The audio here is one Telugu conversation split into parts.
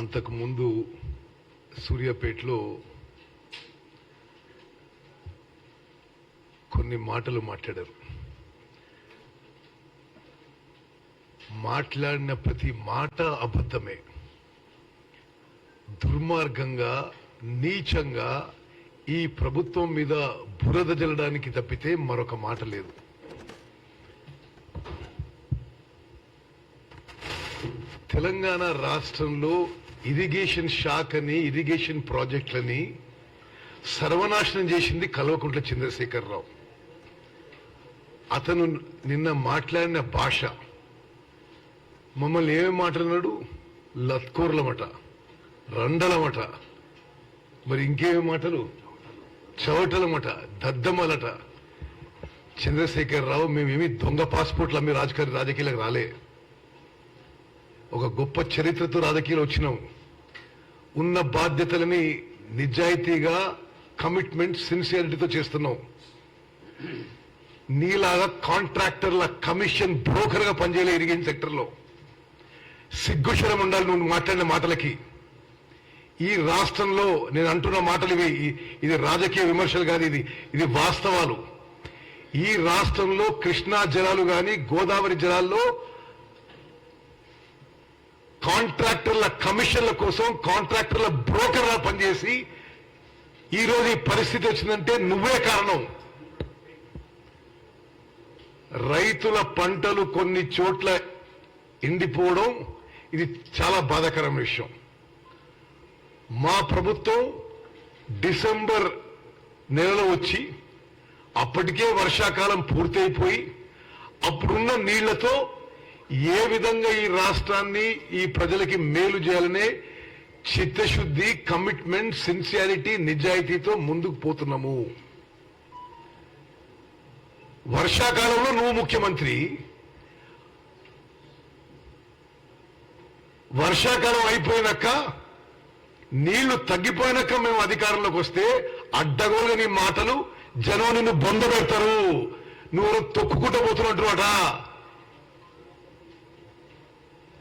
అంతకుముందు సూర్యాపేటలో కొన్ని మాటలు మాట్లాడారు. మాట్లాడిన ప్రతి మాట అబద్ధమే. దుర్మార్గంగా నీచంగా ఈ ప్రభుత్వం మీద బురద జల్లడానికి తప్పితే మరొక మాట లేదు. తెలంగాణ రాష్ట్రంలో ఇరిగేషన్ షాక్ అని ఇరిగేషన్ ప్రాజెక్టులని సర్వనాశనం చేసింది కల్వకుంట్ల చంద్రశేఖరరావు. అతను నిన్న మాట్లాడిన భాష మమ్మల్ని ఏమేమి మాట్లాడినాడు? లత్కోర్లమట రండలమట మరి ఇంకేమి మాటలు? చవటలమట దద్దమలట చంద్రశేఖర్ రావు మేమేమి దొంగ పాస్పోర్ట్లు అమ్మి రాజకీయ రాజకీయాలకు రాలే. ఒక గొప్ప చరిత్రతో రాజకీయాలు వచ్చినాం. ఉన్న బాధ్యతలని నిజాయితీగా కమిట్మెంట్ సిన్సియారిటీతో చేస్తున్నాం. నీలాగా కాంట్రాక్టర్ల కమిషన్ బ్రోకర్గా పనిచేయలే ఇరిగేషన్ సెక్టర్లో. సిగ్గుశరం ఉండాలి నువ్వు మాట్లాడిన మాటలకి. ఈ రాష్ట్రంలో నేను అంటున్న మాటలు ఇవి. ఇది రాజకీయ విమర్శలు కాదు ఇది ఇది వాస్తవాలు. ఈ రాష్ట్రంలో కృష్ణా జలాలు కానీ గోదావరి జలాల్లో కాంట్రాక్టర్ల కమిషన్ల కోసం కాంట్రాక్టర్ల బ్రోకర్లా పనిచేసి ఈరోజు ఈ పరిస్థితి వచ్చిందంటే నువ్వే కారణం. రైతుల పంటలు కొన్ని చోట్ల ఎండిపోవడం ఇది చాలా బాధాకరమైన విషయం. మా ప్రభుత్వం డిసెంబర్ నెలలో వచ్చి అప్పటికే వర్షాకాలం పూర్తయిపోయి అప్పుడున్న నీళ్ళతో ఏ విధంగా ఈ రాష్ట్రాన్ని ఈ ప్రజలకి మేలు చేయాలనే చిత్తశుద్ధి కమిట్మెంట్ సిన్సియారిటీ నిజాయితీతో ముందుకు పోతున్నాము. వర్షాకాలంలో నువ్వు ముఖ్యమంత్రి. వర్షాకాలం అయిపోయినాక నీళ్ళు తగ్గిపోయినాక మేము అధికారంలోకి వస్తే అడ్డగోలు నీ మాటలు జనం నిన్ను బొంద పెడతారు నువ్వు తొక్కుకుంటూ పోతున్నట్టుమాట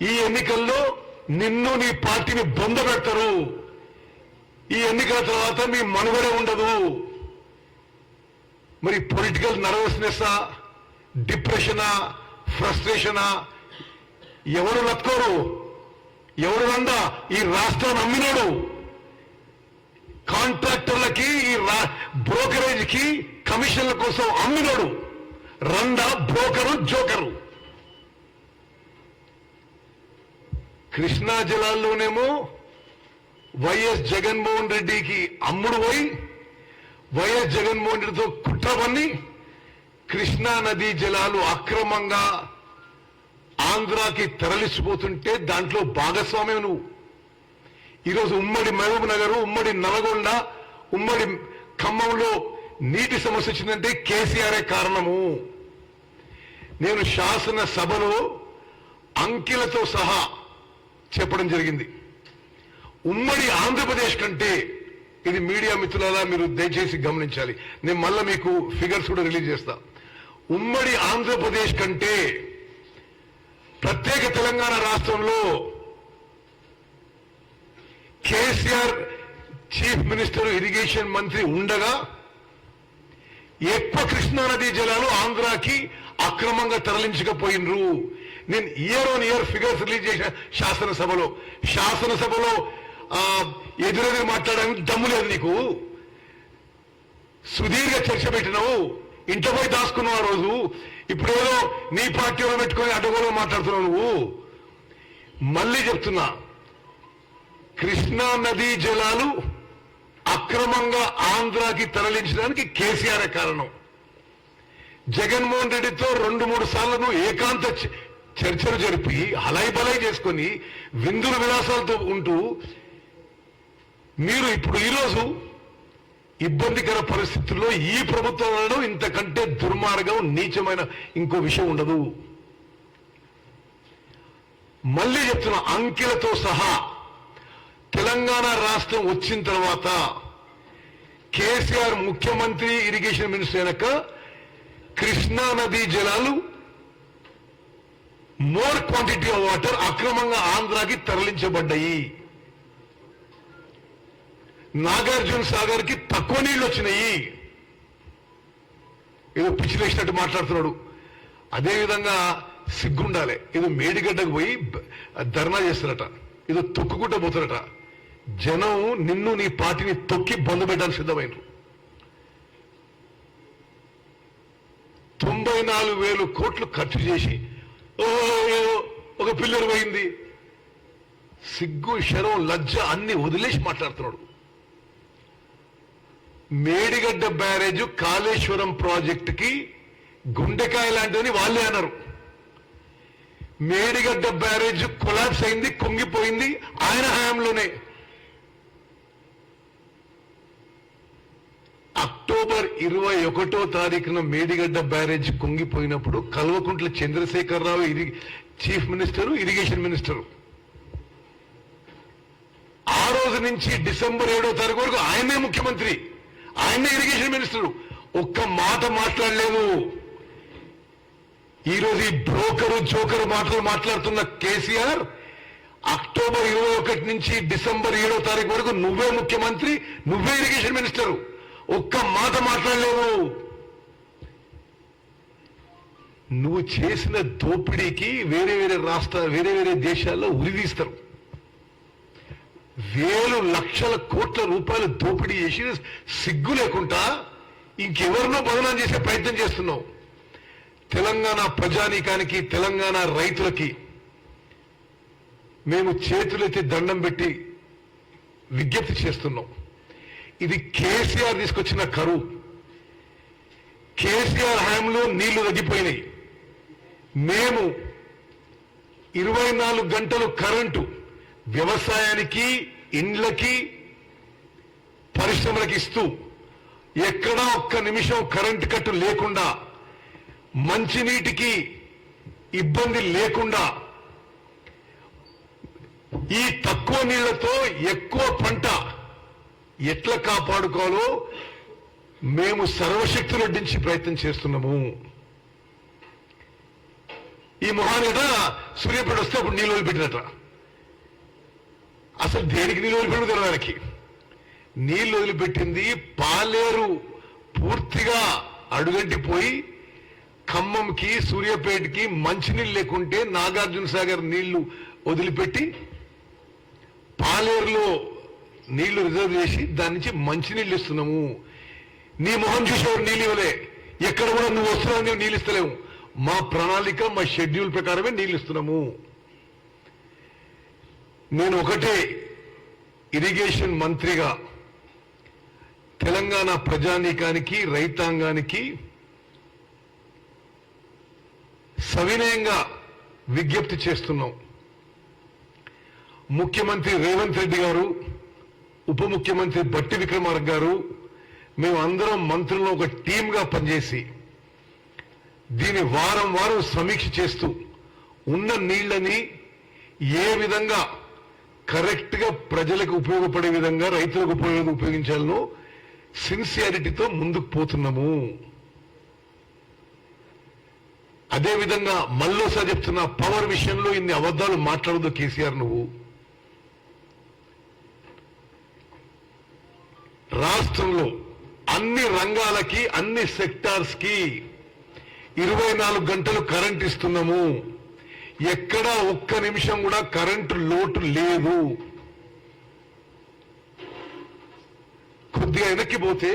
ఈ ఎన్నికల్లో నిన్ను నీ పార్టీని బొంద పెడతారు ఈ ఎన్నికల తర్వాత మీ మనుగడే ఉండదు. మరి పొలిటికల్ నర్వస్నెస్సా డిప్రెషనా ఫ్రస్ట్రేషనా? ఎవరు లక్కోరు ఎవరు రందా ఈ రాష్ట్రాన్ని అమ్మినాడు కాంట్రాక్టర్లకి ఈ బ్రోకరేజ్కి కమిషన్ల కోసం అమ్మినాడు. రండా బ్రోకరు జోకరు. కృష్ణా జిల్లాలోనేమో వైఎస్ జగన్మోహన్ రెడ్డికి అమ్ముడు పోయి వైఎస్ జగన్మోహన్ రెడ్డితో కుట్ర కృష్ణా నదీ జలాలు అక్రమంగా ఆంధ్రాకి తరలిసిపోతుంటే దాంట్లో భాగస్వామ్యం నువ్వు. ఈరోజు ఉమ్మడి మహబూబ్ నగర్ ఉమ్మడి నల్గొండ ఉమ్మడి ఖమ్మంలో నీటి సమస్య వచ్చిందంటే కేసీఆరే కారణము. నేను శాసన సభలో అంకెలతో సహా చెప్పడం జరిగింది. ఉమ్మడి ఆంధ్రప్రదేశ్ కంటే ఇది మీడియా మిత్రులారా మీరు దయచేసి గమనించాలి. నేను మళ్ళీ మీకు ఫిగర్స్ కూడా రిలీజ్ చేస్తా. ఉమ్మడి ఆంధ్రప్రదేశ్ కంటే ప్రత్యేక తెలంగాణ రాష్ట్రంలో కేసీఆర్ చీఫ్ మినిస్టర్ ఇరిగేషన్ మంత్రి ఉండగా ఎక్కువ కృష్ణా నదీ జలాలు ఆంధ్రాకి అక్రమంగా తరలించకపోయినరు. నేను year on year figures release చేసిన శాసనసభలో. శాసనసభలో ఎదురెదురు మాట్లాడడానికి దమ్ము లేదు నీకు. సుదీర్ఘ చర్చ పెట్టినావు. ఇంట్లో పోయి దాచుకున్నావు ఆ రోజు. ఇప్పుడేదో నీ పార్టీలో పెట్టుకొని అడ్డగోలో మాట్లాడుతున్నావు నువ్వు. మళ్ళీ చెప్తున్నా. కృష్ణా నదీ జలాలు అక్రమంగా ఆంధ్రాకి తరలించడానికి కేసీఆర్ కారణం. జగన్మోహన్ రెడ్డితో రెండు మూడు సార్లు నువ్వు ఏకాంత చర్చలు జరిపి హలైబలై చేసుకొని విందుల విలాసాలతో ఉంటూ మీరు ఇప్పుడు ఈరోజు ఇబ్బందికర పరిస్థితుల్లో ఈ ప్రభుత్వం అనడం ఇంతకంటే దుర్మార్గం నీచమైన ఇంకో విషయం ఉండదు. మళ్ళీ చెప్తున్న అంకెలతో సహా తెలంగాణ రాష్ట్రం వచ్చిన తర్వాత కేసీఆర్ ముఖ్యమంత్రి ఇరిగేషన్ మినిస్టర్ అయినాక కృష్ణా నదీ జలాలు మోర్ క్వాంటిటీ ఆఫ్ వాటర్ అక్రమంగా ఆంధ్రాకి తరలించబడ్డాయి. నాగార్జున సాగర్కి తక్కువ నీళ్ళు వచ్చినాయి. ఏదో పిచ్చిలేసినట్టు మాట్లాడుతున్నాడు. అదేవిధంగా సిగ్గుండాలి. ఏదో మేడిగడ్డకు పోయి ధర్నా చేస్తారట. ఏదో తొక్కుకుంటూ పోతారట. జనం నిన్ను నీ పార్టీని తొక్కి బంధు పెట్టడానికి సిద్ధమైనరు తొంభై నాలుగు వేలు కోట్లు ఖర్చు చేసి ఓ ఒక పిల్లర్ పోయింది సిగ్గు శరం లజ్జ అన్ని వదిలేసి మాట్లాడుతున్నాడు. మేడిగడ్డ బ్యారేజ్ కాళేశ్వరం ప్రాజెక్టుకి గుండెకాయ లాంటిదని వాళ్ళే అన్నారు. మేడిగడ్డ బ్యారేజ్ కొలాప్స్ అయింది కుంగిపోయింది ఆయన హయాంలోనే. అక్టోబర్ ఇరవై ఒకటో తారీఖున మేడిగడ్డ బ్యారేజ్ కుంగిపోయినప్పుడు కల్వకుంట్ల చంద్రశేఖరరావు ఇరి చీఫ్ మినిస్టరు ఇరిగేషన్ మినిస్టరు. ఆ రోజు నుంచి డిసెంబర్ ఏడో తారీఖు వరకు ఆయనే ముఖ్యమంత్రి ఆయనే ఇరిగేషన్ మినిస్టరు. ఒక్క మాట మాట్లాడలేదు ఈరోజు ఈ బ్రోకరు జోకరు మాటలు మాట్లాడుతున్న కేసీఆర్ అక్టోబర్ ఇరవై ఒకటి నుంచి డిసెంబర్ ఏడో తారీఖు వరకు నువ్వే ముఖ్యమంత్రి నువ్వే ఇరిగేషన్ మినిస్టరు. ఒక్క మాట మాట్లాడలేవు. నువ్వు చేసిన దోపిడీకి వేరే వేరే రాష్ట్ర వేరే వేరే దేశాల్లో ఉరిదీస్తారు వేలు లక్షల కోట్ల రూపాయలు దోపిడీ చేసి సిగ్గు లేకుండా ఇంకెవరినో బదనాం చేసే ప్రయత్నం చేస్తున్నావు. తెలంగాణ ప్రజానీకానికి తెలంగాణ రైతులకి మేము చేతులెత్తి దండం పెట్టి విజ్ఞప్తి చేస్తున్నాం. ఇది కేసీఆర్ తీసుకొచ్చిన కరువు కేసీఆర్ హయాంలో నీళ్ళు తగ్గిపోయినాయి మేము ఇరవై నాలుగు గంటలు కరెంటు వ్యవసాయానికి ఇండ్లకి పరిశ్రమలకు ఇస్తూ ఎక్కడా ఒక్క నిమిషం కరెంటు కట్టు లేకుండా మంచినీటికి ఇబ్బంది లేకుండా ఈ తక్కువ నీళ్ళతో ఎక్కువ పంట ఎట్లా కాపాడుకోవాలో మేము సర్వశక్తులు అడ్డించి ప్రయత్నం చేస్తున్నాము. ఈ మొహానిట సూర్యపేట వస్తే అప్పుడు నీళ్ళు వదిలిపెట్టినట అసలు దేనికి నీళ్ళు వదిలిపెట్టిన తెలవారికి నీళ్ళు వదిలిపెట్టింది పాలేరు. పూర్తిగా అడుగంటిపోయి ఖమ్మంకి సూర్యాపేటకి మంచినీళ్ళు లేకుంటే నాగార్జున సాగర్ నీళ్ళు వదిలిపెట్టి పాలేరులో నీళ్ళు రిజర్వ్ చేసి దాని నుంచి మంచినీళ్ళు ఇస్తున్నాము. నీ మొహం చూసేవాడు నీళ్ళు ఇవ్వలే. ఎక్కడ కూడా నువ్వు వస్తున్నావు నువ్వు నీళ్ళు ఇస్తలేవు. మా ప్రణాళిక మా షెడ్యూల్ ప్రకారమే నీళ్ళు ఇస్తున్నాము. నేను ఒకటే ఇరిగేషన్ మంత్రిగా తెలంగాణ ప్రజానీకానికి రైతాంగానికి సవినయంగా విజ్ఞప్తి చేస్తున్నాం. ముఖ్యమంత్రి రేవంత్ రెడ్డి గారు ఉప ముఖ్యమంత్రి బట్టి విక్రమార్క గారు మేము అందరం మంత్రులను ఒక టీంగా పనిచేసి దీని వారం వారం సమీక్ష చేస్తూ ఉన్న నీళ్ళని ఏ విధంగా కరెక్ట్గా ప్రజలకు ఉపయోగపడే విధంగా రైతులకు ఉపయోగ ఉపయోగించాలనో సిన్సియారిటీతో ముందుకు పోతున్నాము. అదే విధంగా మళ్ళోసారి చెప్తున్నా పవర్ విషయంలో ఇన్ని అబద్ధాలు మాట్లాడదు కేసీఆర్ నువ్వు. రాష్ట్రంలో అన్ని రంగాలకి అన్ని సెక్టార్స్కి ఇరవై నాలుగు గంటలు కరెంట్ ఇస్తున్నాము. ఎక్కడా ఒక్క నిమిషం కూడా కరెంటు లోటు లేదు. కొద్దిగా వెనక్కి పోతే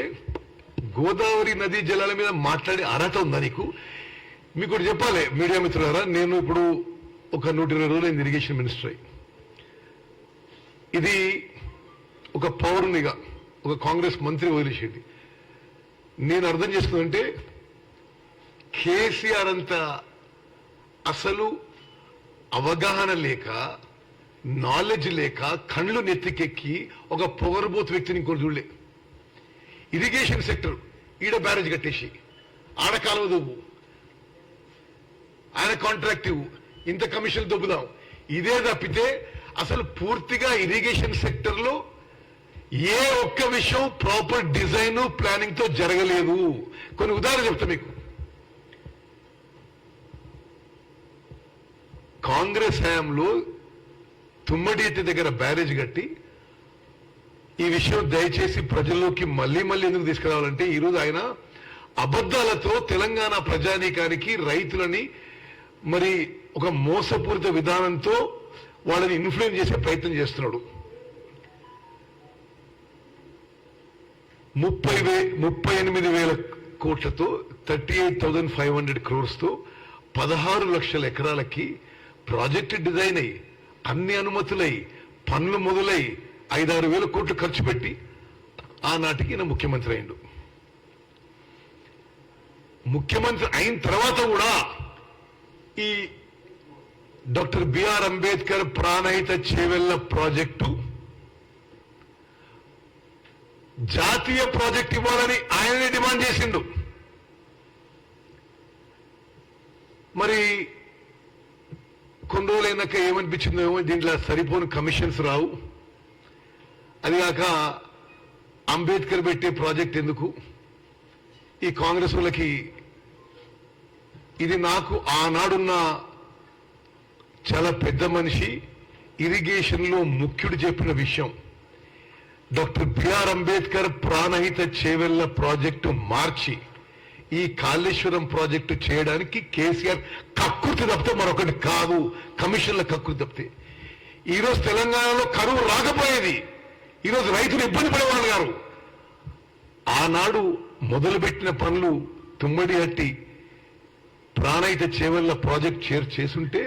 గోదావరి నదీ జలాల మీద మాట్లాడే అర్హత ఉందా నీకు? మీకు చెప్పాలి మీడియా మిత్రులారా నేను ఇప్పుడు ఒక నూట ఇరవై రోజులు అయింది ఇరిగేషన్ మినిస్టర్. ఇది ఒక పౌరునిగా ఒక కాంగ్రెస్ మంత్రి వదిలేసేది. నేను అర్థం చేసుకుందంటే కేసీఆర్ అంత అసలు అవగాహన లేక నాలెడ్జ్ లేక కళ్ళు నెత్తికెక్కి ఒక పొగరబోతు వ్యక్తిని ఇంకోటి చూడలే. ఇరిగేషన్ సెక్టర్ ఈడ బ్యారేజ్ కట్టేసి ఆడ కాలువ దువ్వు. ఆయన కాంట్రాక్ట్ ఇవ్వు. ఇంత కమిషన్ దొబ్బుదాం ఇదే తప్పితే అసలు పూర్తిగా ఇరిగేషన్ సెక్టర్లో ఏ ఒక్క విషయం ప్రాపర్ డిజైన్ ప్లానింగ్తో జరగలేదు. కొన్ని ఉదాహరణ చెప్తా మీకు. కాంగ్రెస్ హయాంలో తుమ్మడీతి దగ్గర బ్యారేజ్ కట్టి ఈ విషయం దయచేసి ప్రజల్లోకి మళ్ళీ మళ్ళీ ఎందుకు తీసుకురావాలంటే ఈరోజు ఆయన అబద్ధాలతో తెలంగాణ ప్రజానీకానికి రైతులని మరి ఒక మోసపూరిత విధానంతో వాళ్ళని ఇన్ఫ్లుయెన్స్ చేసే ప్రయత్నం చేస్తున్నాడు. ముప్పై వే ముప్పై ఎనిమిది వేల కోట్లతో thirty eight thousand five hundred క్రోర్స్తో పదహారు లక్షల ఎకరాలకి ప్రాజెక్ట్ డిజైన్ అయ్యి అన్ని అనుమతులై పనులు మొదలై ఐదారు వేల కోట్లు ఖర్చు పెట్టి ఆనాటికి ఈయన ముఖ్యమంత్రి అయిండు ముఖ్యమంత్రి అయిన తర్వాత కూడా ఈ doctor BR Ambedkar Pranahita Chevella project జాతీయ ప్రాజెక్ట్ ఇవ్వాలని ఆయననే డిమాండ్ చేసిండు. మరి కొన్ని రోజులైనాక ఏమనిపించిందేమో దీంట్లో సరిపోని కమిషన్స్ రావు. అదిగాక అంబేద్కర్ పెట్టే ప్రాజెక్ట్ ఎందుకు? ఈ కాంగ్రెస్ వాళ్ళకి ఇది నాకు ఆనాడున్న చాలా పెద్ద మనిషి ఇరిగేషన్లో ముఖ్యుడు చెప్పిన విషయం. Doctor BR Ambedkar Pranahita Chevella project మార్చి ఈ కాళేశ్వరం ప్రాజెక్టు చేయడానికి కేసీఆర్ కక్కుర్తి తప్పితే మరొకటి కాదు. కమిషన్ల కక్కుర్తి తప్పితే. ఈరోజు తెలంగాణలో కరువు రాకపోయేది. ఈరోజు రైతులు ఇబ్బంది పడేవాళ్ళు గారు. ఆనాడు మొదలుపెట్టిన పనులు తుమ్మడి హట్టి ప్రాణహిత చేవెళ్ళ ప్రాజెక్ట్ చేర్ చేసుంటే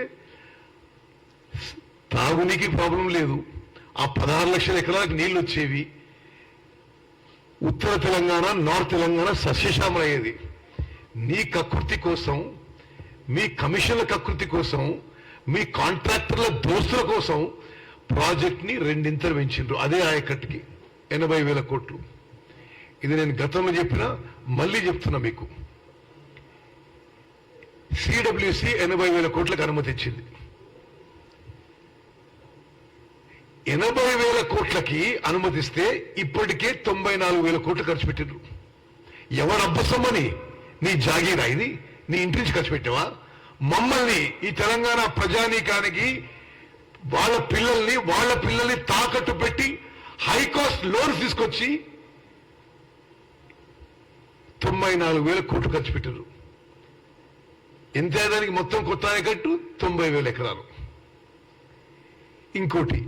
తాగునీకి ప్రాబ్లం లేదు. ఆ పదహారు లక్షల ఎకరాలకు నీళ్ళు వచ్చేవి. ఉత్తర తెలంగాణ నార్త్ తెలంగాణ సస్యశ్యామలయ్యేది. నీ కకృతి కోసం మీ కమిషన్ల కకృతి కోసం మీ కాంట్రాక్టర్ల దోస్తుల కోసం ప్రాజెక్ట్ని రెండింతలు పెంచిండ్రు. అదే ఆయకట్టుకి ఎనభై వేల కోట్లు. ఇది నేను గతంలో చెప్పిన మళ్ళీ చెప్తున్నా మీకు. సిడబ్ల్యూసి ఎనభై వేల కోట్లకు అనుమతి ఇచ్చింది. ఎనభై వేల కోట్లకి అనుమతిస్తే ఇప్పటికే తొంభై నాలుగు వేల కోట్లు ఖర్చు పెట్టిండ్రు. ఎవరు అబ్బసమ్మని నీ జాగీరా ఇది? నీ ఇంటి నుంచి ఖర్చు పెట్టావా? మమ్మల్ని ఈ తెలంగాణ ప్రజానీకానికి వాళ్ళ పిల్లల్ని వాళ్ళ పిల్లల్ని తాకట్టు పెట్టి హై కాస్ట్ లోన్స్ తీసుకొచ్చి తొంభై నాలుగు వేల కోట్లు ఖర్చు పెట్టారు ఎంత దానికి మొత్తం కొత్త ఆయకట్టు తొంభై వేల ఎకరాలు. ఇంకోటి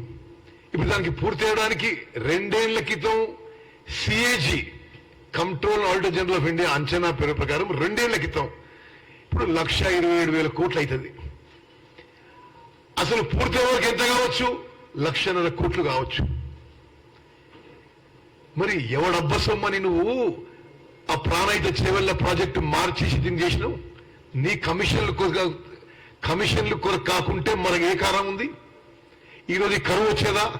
ఇప్పుడు దానికి పూర్తి అవడానికి రెండేళ్ళ క్రితం CAG control auditor general of India అంచనా పేరు ప్రకారం రెండేళ్ళ క్రితం ఇప్పుడు లక్ష ఇరవై ఏడు వేల కోట్లు అవుతుంది. అసలు పూర్తి వరకు ఎంత కావచ్చు? లక్షన్నర కోట్లు కావచ్చు. మరి ఎవడబ్బసొమ్మని నువ్వు ఆ ప్రాణాయిత చేవల్ల ప్రాజెక్టు మార్చి సిద్ధం చేసినావు? నీ కమిషన్లు కొరకు కమిషన్లు కొరకు కాకుంటే మనకు ఏ కారణం ఉంది? ఈరోజు ఈ కరువు వచ్చేదా?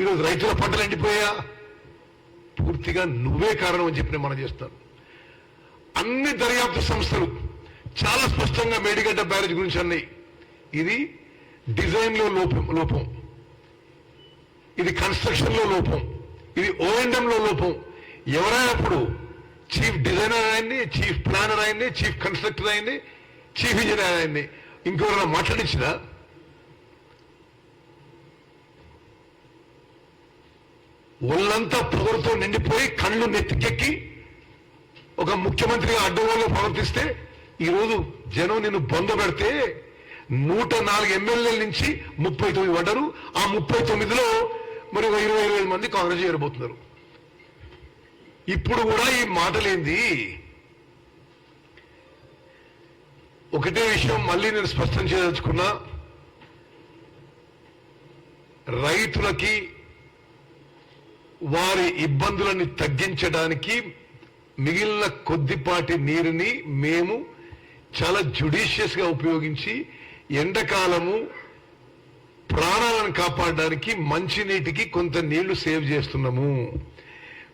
ఈరోజు రైతుల పంటలు ఎండిపోయా పూర్తిగా నువ్వే కారణం అని చెప్పి నేను మనం చేస్తాను. అన్ని దర్యాప్తు సంస్థలు చాలా స్పష్టంగా మేడిగడ్డ బ్యారేజ్ గురించి అన్నాయి. ఇది డిజైన్లో లోపం లోపం. ఇది కన్స్ట్రక్షన్లో లోపం. ఇది ఓఎండంలో లోపం. ఎవరైనప్పుడు చీఫ్ డిజైనర్ అయింది చీఫ్ ప్లానర్ అయింది చీఫ్ కన్స్ట్రక్టర్ అయింది చీఫ్ ఇంజనీర్ ఆయన్ని ఇంకెవరైనా మాట్లాడించినా ఒళ్ళంతా పొగరుతో నిండిపోయి కళ్ళు నెత్తికెక్కి ఒక ముఖ్యమంత్రిగా అడ్డగోలు ప్రవర్తిస్తే ఈరోజు జనం నిన్ను బొంద పెడితే నూట నాలుగు ఎమ్మెల్యేల నుంచి ముప్పై తొమ్మిది పడ్డారు. ఆ ముప్పై తొమ్మిదిలో మరి ఒక ఇరవై ఇరవై మంది కాంగ్రెస్ చేరబోతున్నారు. ఇప్పుడు కూడా ఈ మాటలేంది? ఒకటే విషయం మళ్ళీ నేను స్పష్టం చేయదలుచుకున్నా. రైతులకి వారి ఇబ్బందులని తగ్గించడానికి మిగిలిన కొద్దిపాటి నీరుని మేము చాలా జుడిషియస్గా ఉపయోగించి ఎండాకాలము ప్రాణాలను కాపాడడానికి మంచినీటికి కొంత నీళ్ళు సేవ్ చేస్తున్నాము.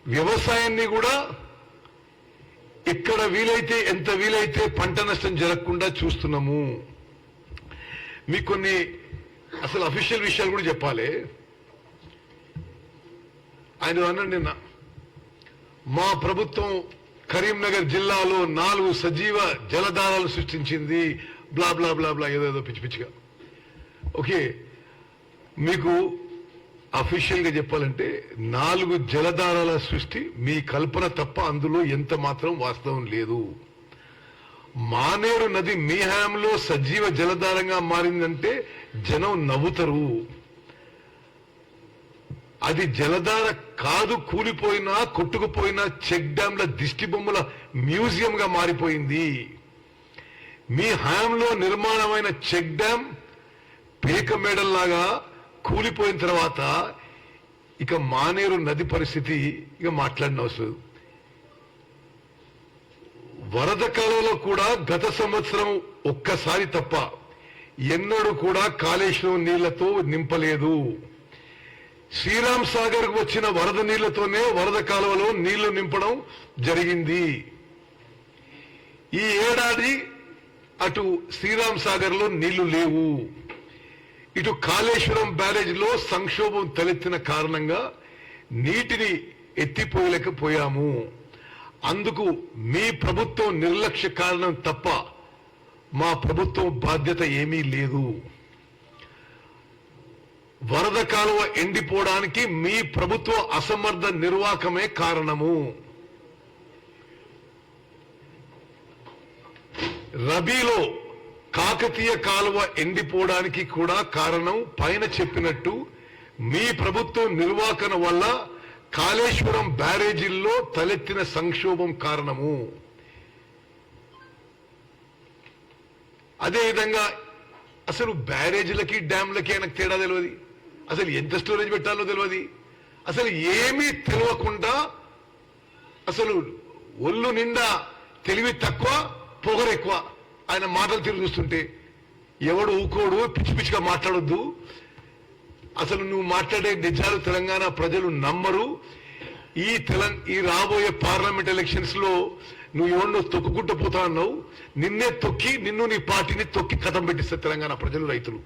వ్యవసాయాన్ని కూడా ఎక్కడ వీలైతే ఎంత వీలైతే పంట నష్టం జరగకుండా చూస్తున్నాము. మీకు కొన్ని అసలు అఫీషియల్ విషయాలు కూడా చెప్పాలి. ఆయన అన్నాడు నిన్న మా ప్రభుత్వం కరీంనగర్ జిల్లాలో నాలుగు సజీవ జలధారాలు సృష్టించింది బ్లా బ్లా బ్లా బ్లా ఏదేదో పిచ్చి పిచ్చిగా. ఓకే మీకు అఫీషియల్గా చెప్పాలంటే నాలుగు జలధారాల సృష్టి మీ కల్పన తప్ప అందులో ఎంత మాత్రం వాస్తవం లేదు. మానేరు నది మీ హయాంలో సజీవ జలధారంగా మారిందంటే జనం నవ్వుతారు. అది జలధార కాదు కూలిపోయినా కొట్టుకుపోయినా చెక్ డ్యాంల దిష్టి బొమ్మల మ్యూజియంగా మారిపోయింది. మీ హయాంలో నిర్మాణమైన చెక్ డ్యాం పేక మేడల్లాగా కూలిపోయిన తర్వాత ఇక మానేరు నది పరిస్థితి ఇక మాట్లాడిన వరద కాలంలో కూడా గత సంవత్సరం ఒక్కసారి తప్ప ఎన్నడూ కూడా కాళేశ్వరం నీళ్ళతో నింపలేదు. శ్రీరామ్ సాగర్ వచ్చిన వరద నీళ్ళతోనే వరద కాలువలో నీళ్ళు నింపడం జరిగింది. ఈ ఏడాది అటు శ్రీరామ్ సాగర్లో నీళ్ళు లేవు. ఇటు కాళేశ్వరం బ్యారేజ్లో సంక్షోభం తలెత్తిన కారణంగా నీటిని ఎత్తిపోయలేకపోయాము. అందుకు మీ ప్రభుత్వం నిర్లక్ష్య కారణం తప్ప మా ప్రభుత్వం బాధ్యత ఏమీ లేదు. వరద కాలువ ఎండిపోవడానికి మీ ప్రభుత్వ అసమర్థ నిర్వాహకమే కారణము. రబీలో కాకతీయ కాలువ ఎండిపోవడానికి కూడా కారణం పైన చెప్పినట్టు మీ ప్రభుత్వం నిర్వాహకన వల్ల కాళేశ్వరం బ్యారేజీల్లో తలెత్తిన సంక్షోభం కారణము. అదేవిధంగా అసలు బ్యారేజీలకి డ్యాంలకి ఆయనకు తేడా తెలియదు అసలు ఎంత స్టోరేజ్ పెట్టాలో తెలియదు అసలు ఏమీ తెలియకుండా అసలు ఒళ్ళు నిండా తెలివి తక్కువ పొగరెక్కువ ఆయన మాటలు తిరిగి చూస్తుంటే ఎవడు ఊకోడు పిచ్చి పిచ్చిగా మాట్లాడొద్దు. అసలు నువ్వు మాట్లాడే నిజాలు తెలంగాణ ప్రజలు నమ్మరు. ఈ తెలంగ ఈ రాబోయే పార్లమెంట్ ఎలక్షన్స్లో నువ్వు ఎవరినో తొక్కుకుంటూ పోతా అన్నావు. నిన్నే తొక్కి నిన్ను నీ పార్టీని తొక్కి కథం పెట్టిస్తారు తెలంగాణ ప్రజలు రైతులు.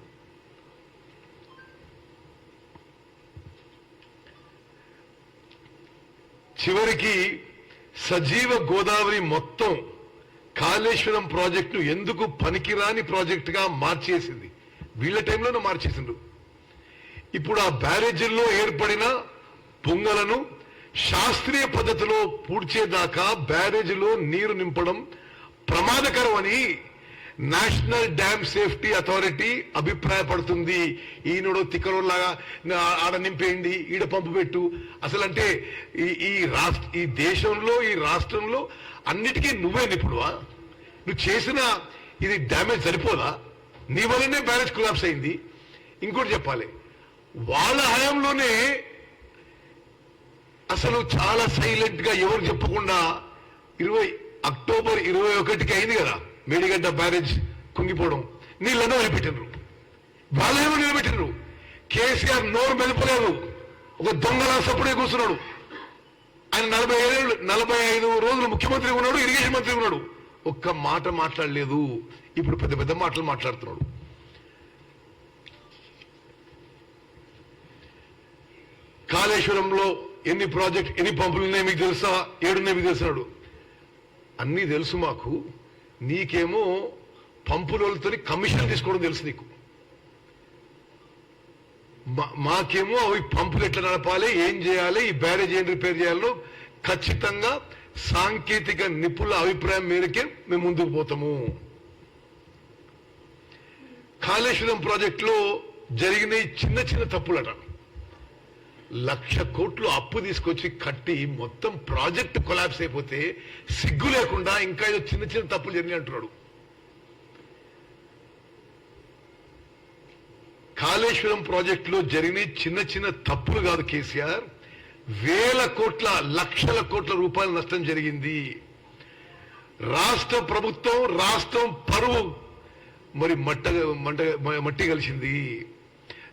చివరికి సజీవ గోదావరి మొత్తం కాళేశ్వరం ప్రాజెక్టును ఎందుకు పనికిరాని ప్రాజెక్టుగా మార్చేసింది? వీళ్ళ టైంలోనూ మార్చేసిండు ఇప్పుడు ఆ బ్యారేజీల్లో ఏర్పడిన పొంగలను శాస్త్రీయ పద్ధతిలో పూడ్చేదాకా బ్యారేజీలో నీరు నింపడం ప్రమాదకరమని నేషనల్ డ్యామ్ సేఫ్టీ అథారిటీ అభిప్రాయపడుతుంది. ఈయనడు తిక్కరోలాగా ఆడ నింపేయండి ఈడ పంపు పెట్టు. అసలు అంటే ఈ ఈ రాష్ట్ర ఈ దేశంలో ఈ రాష్ట్రంలో అన్నిటికీ నువ్వే నిపుడువా నువ్వు చేసిన ఇది డ్యామేజ్ సరిపోదా? నీ వల్లనే బ్యారేజ్ కొలాప్స్ అయింది. ఇంకోటి చెప్పాలి. వాళ్ళ హయాంలోనే అసలు చాలా సైలెంట్గా ఎవరు చెప్పకుండా ఇరవై అక్టోబర్ ఇరవై ఒకటికి అయింది కదా. మేడిగడ్డ బ్యారేజ్ కుంగిపోవడం. నీళ్ళను నిలబెట్టినరు వాళ్ళేమో నిలబెట్టినరు కేసీఆర్ నోరు మెదపలేదు. ఒక దొంగలా సప్పుడే కూర్చున్నాడు. ఆయన నలభై ఏళ్ళు నలభై ఐదు రోజులు ముఖ్యమంత్రి ఉన్నాడు ఇరిగేషన్ మంత్రి ఉన్నాడు. ఒక్క మాట మాట్లాడలేదు. ఇప్పుడు పెద్ద పెద్ద మాటలు మాట్లాడుతున్నాడు. కాళేశ్వరంలో ఎన్ని ప్రాజెక్ట్ ఎన్ని పంపులు ఉన్నాయి మీకు తెలుసా? ఏడున్నాయి మీకు తెలుసాడు అన్నీ తెలుసు మాకు. నీకేమో పంపులతో కమిషన్ తీసుకోవడం తెలుసు నీకు. మాకేమో అవి పంపులు ఎట్లా నడపాలి ఏం చేయాలి ఈ బ్యారేజ్ ఏం రిపేర్ చేయాలో ఖచ్చితంగా సాంకేతిక నిపుణుల అభిప్రాయం మేరకే మేము ముందుకు పోతాము. కాళేశ్వరం ప్రాజెక్టులో జరిగిన చిన్న చిన్న తప్పులట. లక్ష కోట్లు అప్పు తీసుకొచ్చి కట్టి మొత్తం ప్రాజెక్ట్ కొలాప్స్ అయిపోతే సిగ్గు లేకుండా ఇంకా ఏదో చిన్న చిన్న తప్పులు జరిగినాయి అంటున్నాడు. కాళేశ్వరం ప్రాజెక్టులో జరిగిన చిన్న చిన్న తప్పులు కాదు కేసీఆర్. వేల కోట్ల లక్షల కోట్ల రూపాయల నష్టం జరిగింది. రాష్ట్ర ప్రభుత్వం రాష్ట్రం పరువు. మరి మట్ట మంట మట్టి కలిసింది.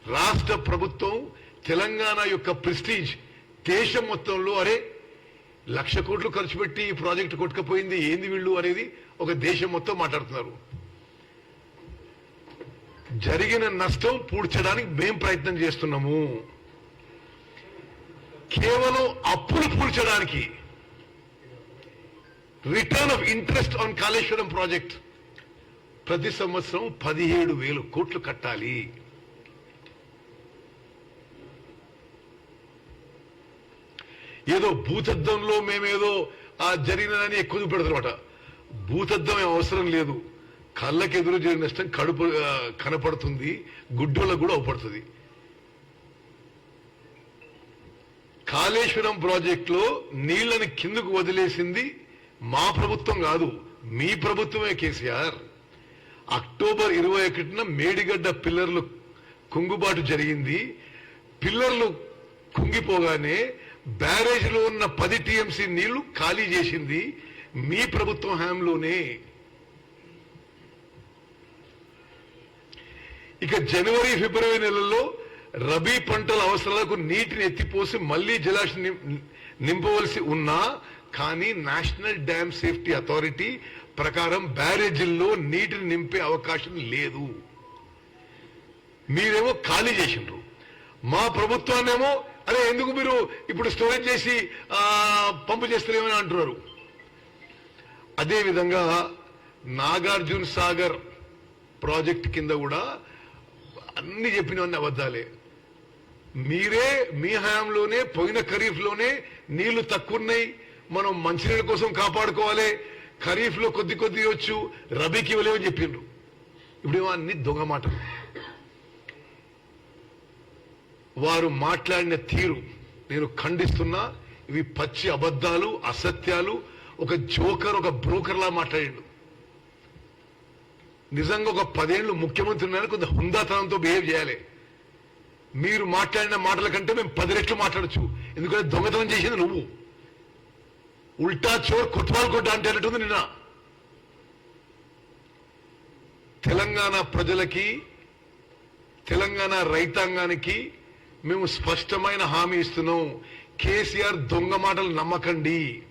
రాష్ట్ర ప్రభుత్వం తెలంగాణ యొక్క ప్రెస్టీజ్ దేశం మొత్తంలో అరే లక్ష కోట్లు ఖర్చు పెట్టి ఈ ప్రాజెక్టు కొట్టుకపోయింది ఏంది వీళ్ళు అనేది ఒక దేశం మొత్తం మాట్లాడుతున్నారు. జరిగిన నష్టం పూడ్చడానికి మేం ప్రయత్నం చేస్తున్నాము. కేవలం అప్పులు పూడ్చడానికి return of interest on Kaleshwaram project ప్రతి సంవత్సరం పదిహేడు వేలు కోట్లు కట్టాలి. ఏదో భూతద్దంలో మేమేదో ఆ జరిగినని ఎక్కువ చూపెడతారన్నమాట. భూతద్దం అవసరం లేదు. కళ్ళకి ఎదురు జరిగిన నష్టం కడుపు కనపడుతుంది. గుడ్డోళ్ళకు కూడా అవపడుతుంది. కాళేశ్వరం ప్రాజెక్టులో నీళ్ళను కిందకు వదిలేసింది మా ప్రభుత్వం కాదు మీ ప్రభుత్వమే కేసీఆర్. అక్టోబర్ ఇరవై ఒకటిన మేడిగడ్డ పిల్లర్లు కుంగుబాటు జరిగింది. పిల్లర్లు కుంగిపోగానే బ్యారేజ్లో ఉన్న పది టీఎంసీ నీళ్ళు ఖాళీ చేసింది మీ ప్రభుత్వం హయాంలోనే. ఇక జనవరి ఫిబ్రవరి నెలల్లో రబీ పంటల అవసరాలకు నీటిని ఎత్తిపోసి మళ్ళీ జలాశయం నింపవలసి ఉన్నా కానీ నేషనల్ డ్యామ్ సేఫ్టీ అథారిటీ ప్రకారం బ్యారేజీల్లో నీటిని నింపే అవకాశం లేదు. మీరేమో ఖాళీ చేసిండ్రు. మా ప్రభుత్వాన్నేమో అరే ఎందుకు మీరు ఇప్పుడు స్టోరేజ్ చేసి పంపు చేస్తలేమని అంటున్నారు? అదేవిధంగా నాగార్జున సాగర్ ప్రాజెక్ట్ కింద కూడా అన్ని చెప్పినవన్నీ అబద్ధాలే. మీరే మీ హయాంలోనే పోయిన ఖరీఫ్లోనే నీళ్ళు తక్కువన్నాయి. మనం మంచినీళ్ళ కోసం కాపాడుకోవాలి. ఖరీఫ్లో కొద్ది కొద్ది వచ్చు రబీకి ఇవ్వలేమని చెప్పిండ్రు. ఇప్పుడేమో అన్ని దొంగ మాటలు. వారు మాట్లాడిన తీరు నేను ఖండిస్తున్నా ఇవి పచ్చి అబద్ధాలు అసత్యాలు ఒక జోకర్ ఒక బ్రోకర్లా మాట్లాడిండు. నిజంగా ఒక పదేళ్ళు ముఖ్యమంత్రి ఉన్నారని కొంత హుందాతనంతో బిహేవ్ చేయాలి. మీరు మాట్లాడిన మాటల కంటే మేము పది రెట్లు మాట్లాడచ్చు. ఎందుకంటే దొంగతనం చేసింది నువ్వు. ఉల్టా చోర్ కొట్వాల్ కొట్ట అంటే అన్నట్టుంది నిన్న. తెలంగాణ ప్రజలకి తెలంగాణ రైతాంగానికి మేము స్పష్టమైన హామీ ఇస్తున్నాం. కేసీఆర్ దొంగ మాటలు నమ్మకండి.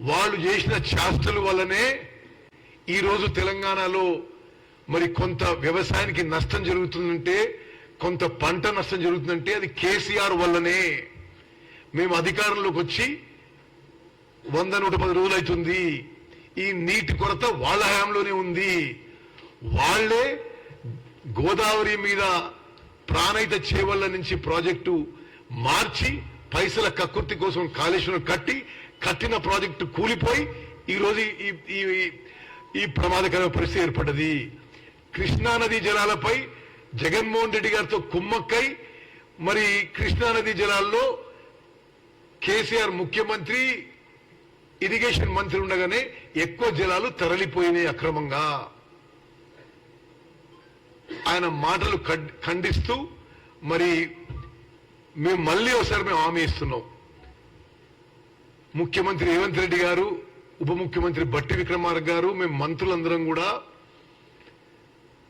వాళ్ళు చేసిన చేష్టల వల్లనే ఈరోజు తెలంగాణలో మరి కొంత వ్యవసాయానికి నష్టం జరుగుతుందంటే కొంత పంట నష్టం జరుగుతుందంటే అది కేసీఆర్ వల్లనే. మేము అధికారంలోకి వచ్చి వంద నూట పది రోజులు అవుతుంది ఈ నీటి కొరత వాళ్ళ హయాంలోనే ఉంది. వాళ్ళే గోదావరి మీద ప్రాణహిత చేవళ్ళ నుంచి ప్రాజెక్టు మార్చి పైసల కక్కుర్తి కోసం కాళేశ్వరం కట్టి కట్టిన ప్రాజెక్టు కూలిపోయి ఈరోజు ఈ ఈ- ప్రమాదకరమైన పరిస్థితి ఏర్పడ్డది. కృష్ణానదీ జలాలపై జగన్మోహన్ రెడ్డి గారితో కుమ్మక్కై మరి కృష్ణానదీ జలాల్లో కేసీఆర్ ముఖ్యమంత్రి ఇరిగేషన్ మంత్రి ఉండగానే ఎక్కువ జలాలు తరలిపోయినాయి అక్రమంగా. ఆయన మాటలు ఖండిస్తూ మరి మేము మళ్ళీ ఒకసారి మేము హామీ ఇస్తున్నాం. ముఖ్యమంత్రి రేవంత్ రెడ్డి గారు ఉప ముఖ్యమంత్రి బట్టి విక్రమార్క గారు మేము మంత్రులందరం కూడా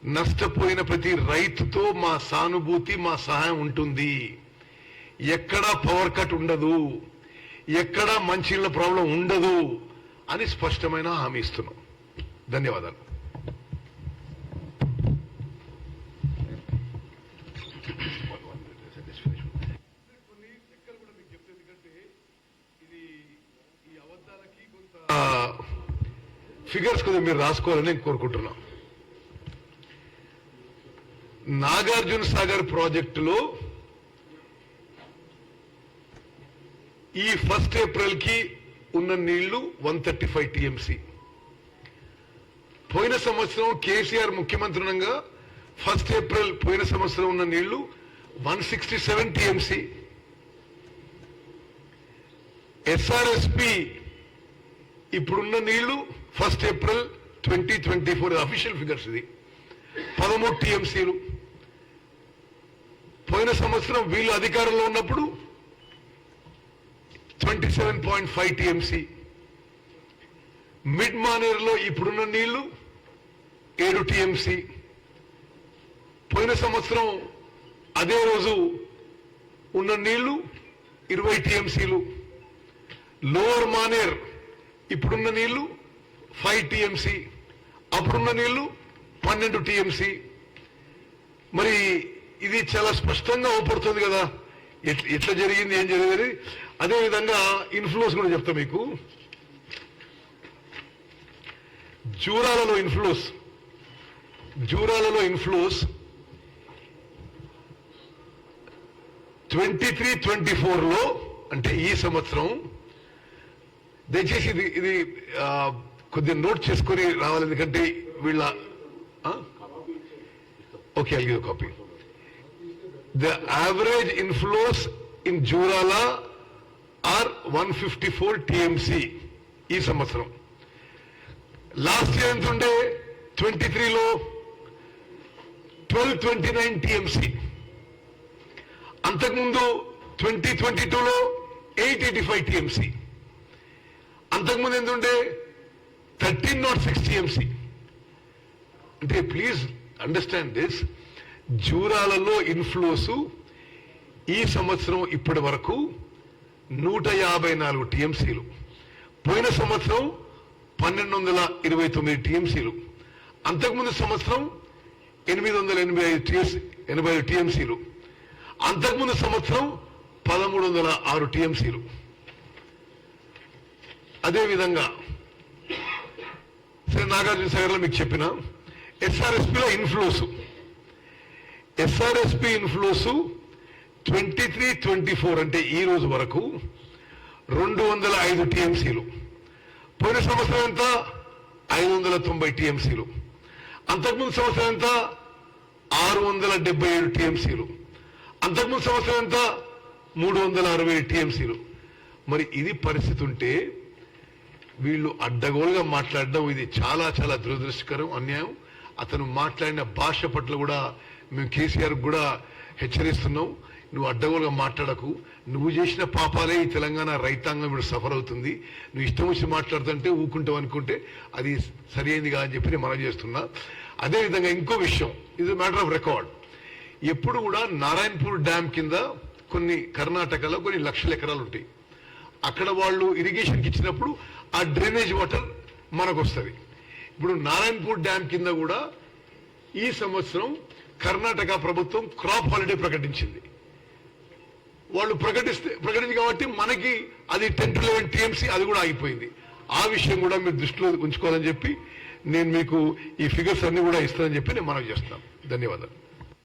నష్టపోయిన ప్రతి రైతుతో మా సానుభూతి మా సహాయం ఉంటుంది. ఎక్కడా పవర్ కట్ ఉండదు. ఎక్కడా మంచినీళ్ళ ప్రాబ్లం ఉండదు అని స్పష్టమైన హామీ ఇస్తున్నాం. ధన్యవాదాలు. ఫిగర్స్ మీరు రాసుకోవాలని కోరుకుంటున్నాం. నాగార్జున సాగర్ ప్రాజెక్టులో ఈ ఫస్ట్ ఏప్రిల్కి ఉన్న నీళ్ళు వన్ థర్టీ ఫైవ్ టీఎంసీ. పోయిన సంవత్సరం కేసీఆర్ ముఖ్యమంత్రునంగా ఫస్ట్ ఏప్రిల్ పోయిన సంవత్సరం ఉన్న నీళ్ళు one sixty seven TMC. SRSP ఇప్పుడున్న నీళ్ళు first April twenty twenty four official figures ఇది. పదమూడు టీఎంసీలు పోయిన సంవత్సరం వీళ్ళు అధికారంలో ఉన్నప్పుడు twenty seven point five TMC mid మానేర్లో ఇప్పుడున్న నీళ్ళు ఏడు టీఎంసీ పోయిన సంవత్సరం అదే రోజు ఉన్న నీళ్ళు ఇరవై టీఎంసీలు లోవర్ మానేర్ ఇప్పుడున్న నీళ్ళు ఫైవ్ టీఎంసీ అప్పుడున్న నీళ్ళు పన్నెండు టీఎంసీ. మరి ఇది చాలా స్పష్టంగా ఓపడుతుంది కదా. ఎట్లా జరిగింది ఏం జరిగింది అదే విధంగా ఇన్ఫ్లోస్ కూడా చెప్తా మీకు. జూరాలలో ఇన్ఫ్లోస్ జూరాలలో ఇన్ఫ్లోస్ ట్వంటీ త్రీ ట్వంటీ ఫోర్లో అంటే ఈ సంవత్సరం దయచేసి ఇది ఇది కొద్దిగా నోట్ చేసుకొని రావాలి ఎందుకంటే వీళ్ళ okay I give copy the average inflows in Jurala are one fifty four TMC ఈ సంవత్సరం. లాస్ట్ ఇయర్ ఎంత ఉండే? ట్వంటీ త్రీలో ట్వెల్వ్ ట్వంటీ నైన్ టిఎంసి అంతకుముందు ట్వంటీ ట్వంటీ టూలో ఎయిట్ ఎయిటీ ఫైవ్ టిఎంసీ అంతకుముందు ఎంత థర్టీన్ నాట్ సిక్స్ టిఎంసి అంటే ప్లీజ్ అండర్స్టాండ్ దిస్. జూరాలలో ఇన్ఫ్లోస్ ఈ సంవత్సరం ఇప్పటి వరకు నూట యాభై నాలుగు టీఎంసీలు. పోయిన సంవత్సరం పన్నెండు వందల ఇరవై తొమ్మిది టీఎంసీలు. అంతకుముందు సంవత్సరం ఎనిమిది వందల ఎనభై ఐదు టీఎస్ ఎనభై ఐదు టీఎంసీలు. అంతకుముందు సంవత్సరం పదమూడు వందల ఆరు టీఎంసీలు. అదేవిధంగా సరే నాగార్జున సాగర్లో మీకు చెప్పిన ఎస్ఆర్ఎస్పిలో inflows SRSP inflows twenty three twenty four అంటే ఈ రోజు వరకు రెండు వందల ఐదు టీఎంసీలు పోయిన సంవత్సరం ఎంత? ఐదు వందల తొంభై టీఎంసీలు అంతకుముందు సంవత్సరం ఎంత? ఆరు వందల డెబ్బై ఏడు టీఎంసీలు అంతకుముందు సంవత్సరం ఎంత? మూడు వందల అరవై టీఎంసీలు మరి ఇది పరిస్థితి ఉంటే వీళ్ళు అడ్డగోలుగా మాట్లాడడం ఇది చాలా చాలా దురదృష్టకరం అన్యాయం. అతను మాట్లాడిన భాష పట్ల కూడా మేము కేసీఆర్ కూడా హెచ్చరిస్తున్నాం. నువ్వు అడ్డగోలుగా మాట్లాడకు. నువ్వు చేసిన పాపాలే ఈ తెలంగాణ రైతాంగం ఇప్పుడు సఫర్ అవుతుంది నువ్వు ఇష్టం వచ్చి మాట్లాడుతుంటే ఊకుంటావు అనుకుంటే అది సరైనది కాదని చెప్పి నేను మనం చేస్తున్నా. అదేవిధంగా ఇంకో విషయం. ఇది మ్యాటర్ ఆఫ్ రికార్డ్ ఎప్పుడు కూడా నారాయణపూర్ డ్యామ్ కింద కొన్ని కర్ణాటకలో కొన్ని లక్షల ఎకరాలు ఉంటాయి. అక్కడ వాళ్ళు ఇరిగేషన్కి ఇచ్చినప్పుడు ఆ డ్రైనేజ్ వాటర్ మనకు వస్తుంది ఇప్పుడు నారాయణపూర్ డ్యామ్ కింద కూడా ఈ సంవత్సరం కర్ణాటక ప్రభుత్వం క్రాప్ హాలిడే ప్రకటించింది. వాళ్ళు ప్రకటిస్తే ప్రకటించి కాబట్టి మనకి అది టెన్ టు లెవెన్ టీఎంసీ అది కూడా ఆగిపోయింది. ఆ విషయం కూడా మీరు దృష్టిలో ఉంచుకోవాలని చెప్పి నేను మీకు ఈ ఫిగర్స్ అన్ని కూడా ఇస్తానని చెప్పి నేను మనవి చేస్తాను. ధన్యవాదాలు.